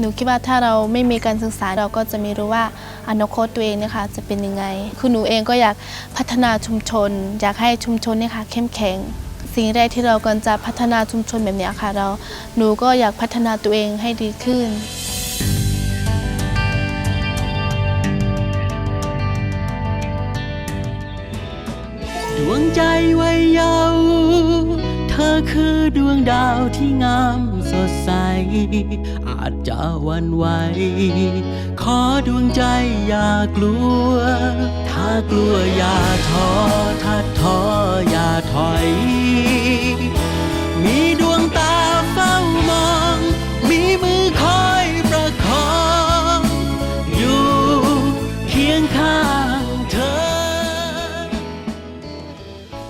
หนูคิดว่าถ้าเราไม่มีการศึกษาเราก็จะไม่รู้ว่าอนาคตตัวเองนะคะจะเป็นยังไง คือหนูเองก็อยากพัฒนาชุมชน อยากให้ชุมชนเนี่ยค่ะเข้มแข็ง สิ่งแรกที่เราก่อนจะพัฒนาชุมชนแบบนี้ค่ะ เราหนูก็อยากพัฒนาตัวเองให้ดีขึ้นดวงใจวัยเยาว์ ธอคือดวงดาวที่งามสดใส อาจจะวันไหว ขอดวงใจอย่ากลัว ถ้ากลัวอย่าท้อถ้าท้ออย่าถอย มีดวงตาเฝ้ามอง มีมือคอย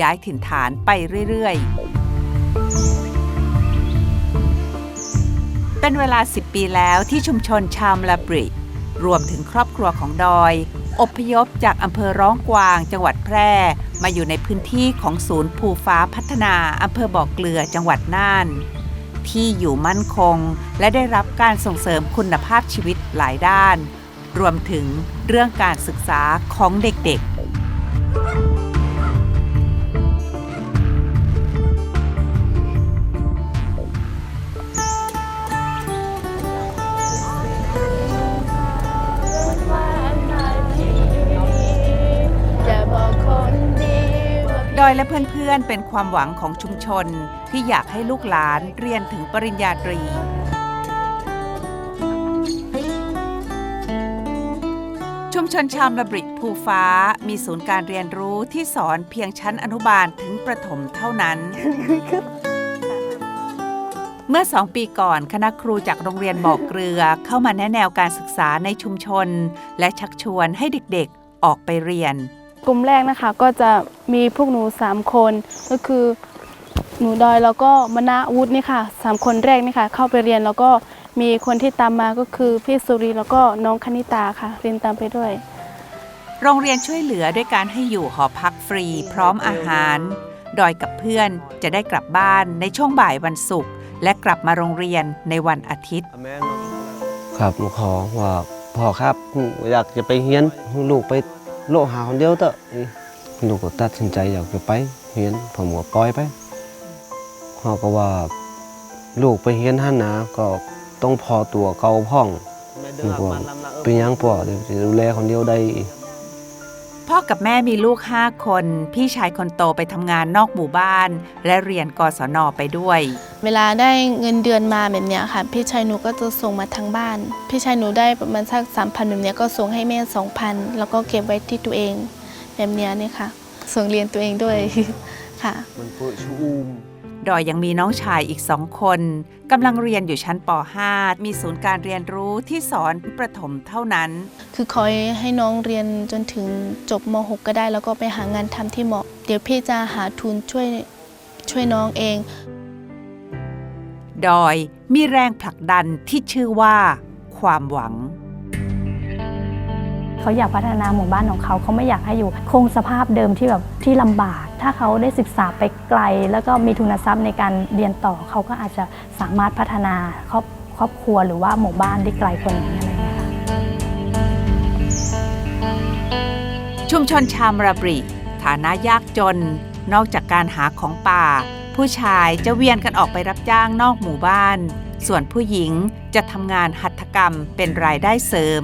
ย้ายถิ่นฐานไปเรื่อยๆ เป็นเวลา 10 ปีแล้วที่ชุมชนชาวมลาบริ รวมถึงครอบครัวของดอย อพยพจากอำเภอร้องกวาง จังหวัดแพร่ มาอยู่ในพื้นที่ของศูนย์ภูฟ้าพัฒนาอำเภอบ่อเกลือจังหวัดน่าน ที่อยู่มั่นคง และได้รับการส่งเสริมคุณภาพชีวิตหลายด้าน รวมถึงเรื่องการศึกษาของเด็กๆ ดอยและเพื่อนๆ เป็นความหวังของชุมชนที่อยากให้ลูกหลานเรียนถึงปริญญาตรี ชุมชนชามระบริภูฟ้ามีศูนย์การเรียนรู้ที่สอนเพียงชั้นอนุบาลถึงประถมเท่านั้น เมื่อสองปีก่อนคณะครูจากโรงเรียนบ่อเกลือเข้ามาแนะแนวการศึกษาในชุมชน และชักชวนให้เด็กๆออกไปเรียน กลุ่มแรกนะคะก็จะมีพวกหนู 3 คน ก็คือหนูดอยแล้วก็มณวุฒินี่ค่ะสามคนแรกนี่ค่ะ เข้าไปเรียนแล้วก็มีคนที่ตามมาก็คือพี่สุรีแล้วก็น้องคณิตาค่ะ เรียนตามไปด้วย โรงเรียนช่วยเหลือด้วยการให้อยู่หอพักฟรี พร้อมอาหาร ดอยกับเพื่อนจะได้กลับบ้านในช่วงบ่ายวันศุกร์และกลับมาโรงเรียนในวันอาทิตย์ ครับหนูขอว่าพ่อครับหนูอยากจะไปเฮียนให้ลูกไป โลกหาคนเดียวเถอะลูกก็ตัดสินใจอยากจะไปเฮียนผมก็ปล่อยไปเขาก็ว่าลูกไปเฮียนหันนะก็ต้องพอตัวเกาพ่องหนูก็ว่าเป็นหยังพ่อเดี๋ยวจะดูแลคนเดียวได้ พ่อกับแม่มีลูก 5 คน พี่ชายคนโตไปทำงานนอกหมู่บ้าน และเรียนกศนไปด้วย เวลาได้เงินเดือนมาแบบเนี้ยค่ะ พี่ชายหนูก็จะส่งมาทางบ้าน พี่ชายหนูได้ประมาณสักสามพันแบบเนี้ยก็ส่งให้แม่สองพันแล้วก็เก็บไว้ที่ตัวเอง แบบเนี้ยนี่ค่ะ ส่งเรียนตัวเองด้วย ค่ะ มันเปิดชูมดอยยังมีน้องชายอีกสองคนกำลังเรียนอยู่ชั้นป .5 มีศูนย์การเรียนรู้ที่สอนประถมเท่านั้น คือคอยให้น้องเรียนจนถึงจบม .6 ก็ได้ แล้วก็ไปหางานทำที่เหมาะ เดี๋ยวพี่จะหาทุนช่วยช่วยน้องเอง ดอยมีแรงผลักดันที่ชื่อว่า ความหวัง เขาอยากพัฒนาหมู่บ้านของเขาเขาไม่อยากให้อยู่ คงสภาพเดิมที่แบบที่ลำบาก ถ้าเขาได้ศึกษาไปไกล แล้วก็มีทุนทรัพย์ในการเรียนต่อ เขาก็อาจจะสามารถพัฒนาครอบครอบครัวหรือว่าหมู่บ้านได้ไกลกว่านี้ ชุมชนชามระบริ ฐานะยากจน นอกจากการหาของป่า ผู้ชายจะเวียนกันออกไปรับจ้างนอกหมู่บ้าน ส่วนผู้หญิงจะทำงานหัตถกรรมเป็นรายได้เสริม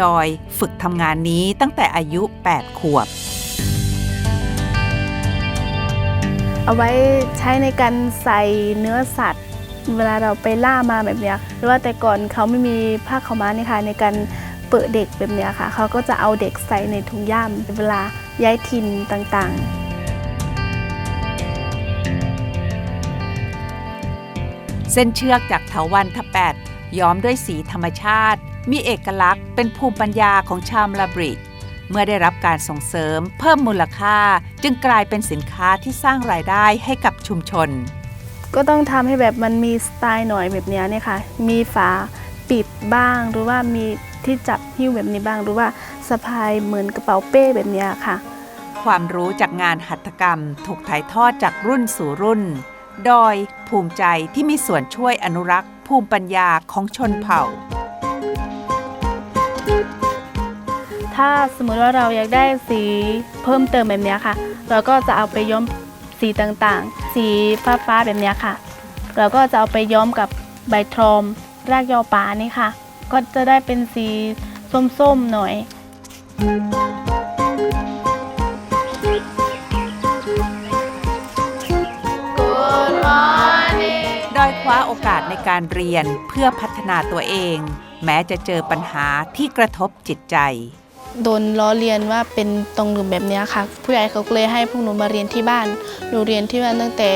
ดอยฝึกทำงานนี้ตั้งแต่อายุ 8 ขวบ เอาไว้ใช้ในการใส่เนื้อสัตว์ เวลาเราไปล่ามาแบบเนี้ยหรือว่าแต่ก่อนเขาไม่มีผ้าขาวม้านี่ค่ะในการ เปิดเด็กแบบเนี้ยค่ะ เขาก็จะเอาเด็กใส่ในถุงย่ามเวลาย้ายถิ่นต่างๆเส้นเชือกจากเถาวันทแปดย้อมด้วยสีธรรมชาติ มีเอกลักษณ์เป็นภูมิปัญญาของชาวลาบริเมื่อได้รับการส่งเสริม เพิ่มมูลค่าจึงกลายเป็นสินค้าที่สร้างรายได้ให้กับชุมชน ก็ต้องทำให้แบบมันมีสไตล์หน่อยแบบเนี้ยเนี่ยค่ะ มีฝาปิดบ้างหรือว่ามี ที่จับหิ้วแบบนี้บ้างหรือว่าสะพายเหมือนกระเป๋าเป้แบบเนี้ยค่ะ ความรู้จากงานหัตถกรรม ถูกถ่ายทอดจากรุ่นสู่รุ่น โดยภูมิใจที่มีส่วนช่วยอนุรักษ์ ภูมิปัญญาของชนเผ่า ถ้าสมมติว่าเราอยากได้สีเพิ่มเติมแบบเนี้ยค่ะ เราก็จะเอาไปย้อมสีต่างๆ สีฟ้าๆแบบเนี้ยค่ะ เราก็จะเอาไปย้อมกับใบทรอมรากยอป่านี่ค่ะ ก็จะได้เป็นสีส้มๆหน่อยดอยคว้าโอกาสในการเรียนเพื่อพัฒนาตัวเอง แม้จะเจอปัญหาที่กระทบจิตใจ โดนล้อเลียนว่าเป็นตรงหลุมแบบเนี้ยค่ะ ผู้ใหญ่เขาก็เลยให้พวกหนูมาเรียนที่บ้าน หนูเรียนที่บ้านตั้งแต่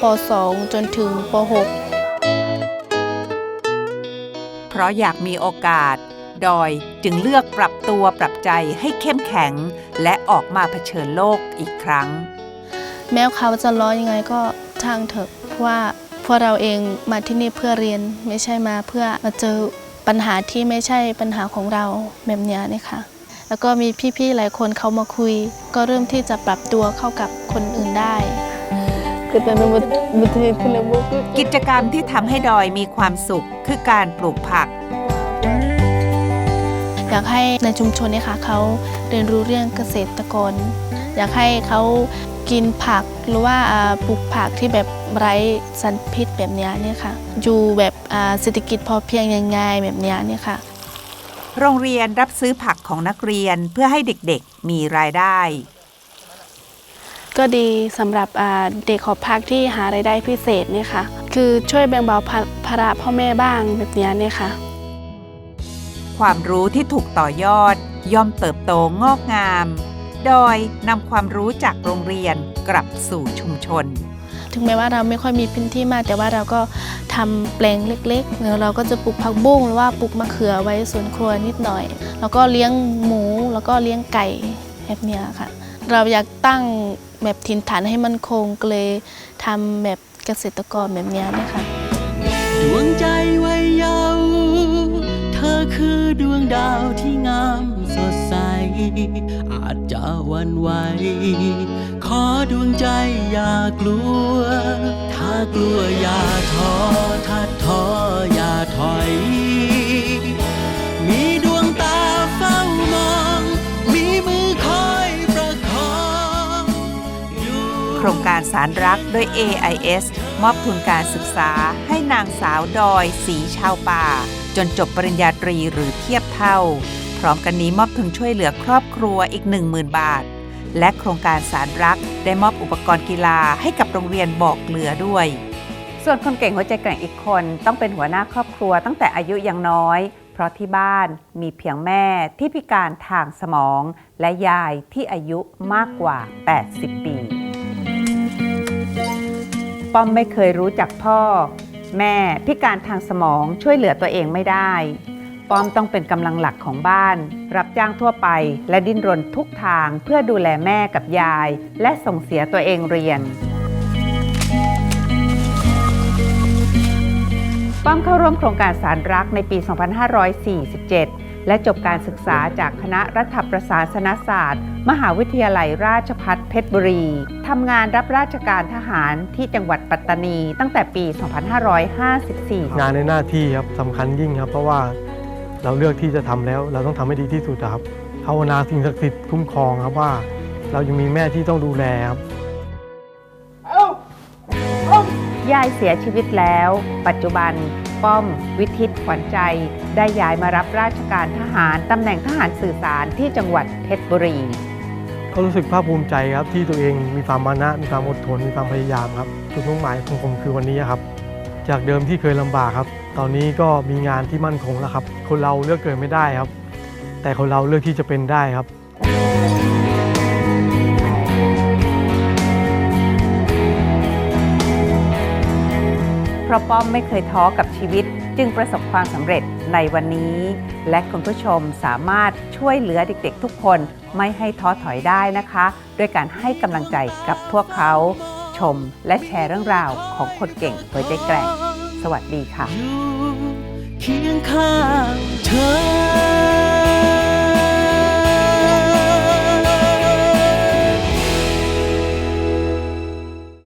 ป .2 จนถึงป .6 เพราะอยากมีโอกาส ดอยจึงเลือกปรับตัวปรับใจให้เข้มแข็ง และออกมาเผชิญโลกอีกครั้ง แม้เขาจะล้อยังไงก็ช่างเถอะเพราะว่าพวกเราเองมาที่นี่เพื่อเรียนไม่ใช่มาเพื่อมาเจอปัญหาที่ไม่ใช่ปัญหาของเราแบบเนี้ยนี่ค่ะแล้วก็มีพี่ๆหลายคนเขามาคุย ก็เริ่มที่จะปรับตัวเข้ากับคนอื่นได้ คือแต่ในบทบทเรียนคือเรื่องกิจกรรมที่ทำให้ดอยมีความสุขคือการปลูกผัก อยากให้ในชุมชนเนี่ยค่ะเขาเรียนรู้เรื่องเกษตรกร อยากให้เขากินผักหรือว่าอ่าปลูกผักที่แบบไร้สารพิษแบบเนี้ยเนี่ยค่ะอยู่แบบอ่าเศรษฐกิจพอเพียงยังไงแบบเนี้ยเนี่ยค่ะ โรงเรียนรับซื้อผักของนักเรียนเพื่อให้เด็กๆมีรายได้ ก็ดีสำหรับอ่าเด็กขอพักที่หารายได้พิเศษเนี่ยค่ะ คือช่วยแบ่งเบาภาภาระพ่อแม่บ้างแบบเนี้ยเนี่ยค่ะ ความรู้ที่ถูกต่อยอด ย่อมเติบโตงอกงาม โดยนำความรู้จากโรงเรียนกลับสู่ชุมชน ถึงแม้ว่าเราไม่ค่อยมีพื้นที่มาก แต่ว่าเราก็ทำแปลงเล็กๆแล้วเราก็จะปลูกผักบุ้งหรือว่าปลูกมะเขือไว้สวนครัวนิดหน่อย แล้วก็เลี้ยงหมูแล้วก็เลี้ยงไก่แบบเนี้ยค่ะเราอยากตั้ง แบบถิ่นฐานให้มันคงก็เลยทำแบบเกษตรกรแบบนี้นะคะดวงใจวัยเยาว์เธอคือดวงดาวที่งามสดใส อาจจะวันไหว ขอดวงใจอย่ากลัว ถ้ากลัวอย่าท้อถ้าท้ออย่าถอย ครงการสารรักด้วย AIS มอบทุนการศึกษาให้นางสาวดอยสีชาวป่า จนจบปริญญาตรีหรือเทียบเท่า พร้อมกันนี้มอบทุนช่วยเหลือครอบครัวอีก 10,000 บาท และโครงการสารรักได้มอบอุปกรณ์กีฬาให้กับโรงเรียนบอกเกลือด้วย ส่วนคนเก่งหัวใจแกร่งอีกคน ต้องเป็นหัวหน้าครอบครัวตั้งแต่อายุยังน้อยเพราะที่บ้านมีเพียงแม่ที่พิการทางสมอง และยายที่อายุมากกว่า 80 ปี ป้อมไม่เคยรู้จักพ่อ แม่พิการทางสมองช่วยเหลือตัวเองไม่ได้ ป้อมต้องเป็นกำลังหลักของบ้าน รับจ้างทั่วไป และดิ้นรนทุกทางเพื่อดูแลแม่กับยาย และส่งเสียตัวเองเรียน ป้อมเข้าร่วมโครงการสารรักในปี 2547 และจบการศึกษาจากคณะรัฐประศาสนศาสตร์ มหาวิทยาลัยราชภัฏเพชรบุรี ทำงานรับราชการทหารที่จังหวัดปัตตานี ตั้งแต่ปี 2554 งานในหน้าที่ครับสำคัญยิ่งครับ เพราะว่าเราเลือกที่จะทำแล้ว เราต้องทำให้ดีที่สุดอะครับภาวนาสิ่งศักดิ์สิทธิ์คุ้มครองครับว่า เรายังมีแม่ที่ต้องดูแลครับยายเสียชีวิตแล้ว ปัจจุบัน ป้อม วิทิตขวัญใจ ได้ย้ายมารับราชการทหารตำแหน่งทหารสื่อสารที่จังหวัดเพชรบุรี ก็รู้สึกภาคภูมิใจครับที่ตัวเองมีความมานะมีความอดทนมีความพยายามครับจุดมุ่งหมายของผมคือวันนี้ครับ จากเดิมที่เคยลำบากครับ ตอนนี้ก็มีงานที่มั่นคงแล้วครับ คนเราเลือกเกิดไม่ได้ครับ แต่คนเราเลือกที่จะเป็นได้ครับ เพราะป้อมไม่เคยท้อกับชีวิต จึงประสบความสำเร็จในวันนี้ และคุณผู้ชมสามารถช่วยเหลือเด็กๆ ทุกคนไม่ให้ท้อถอยได้นะคะ ด้วยการให้กำลังใจกับพวกเขา ชมและแชร์เรื่องราวของคนเก่งหัวใจแกร่ง สวัสดีค่ะอยู่เคียงข้าง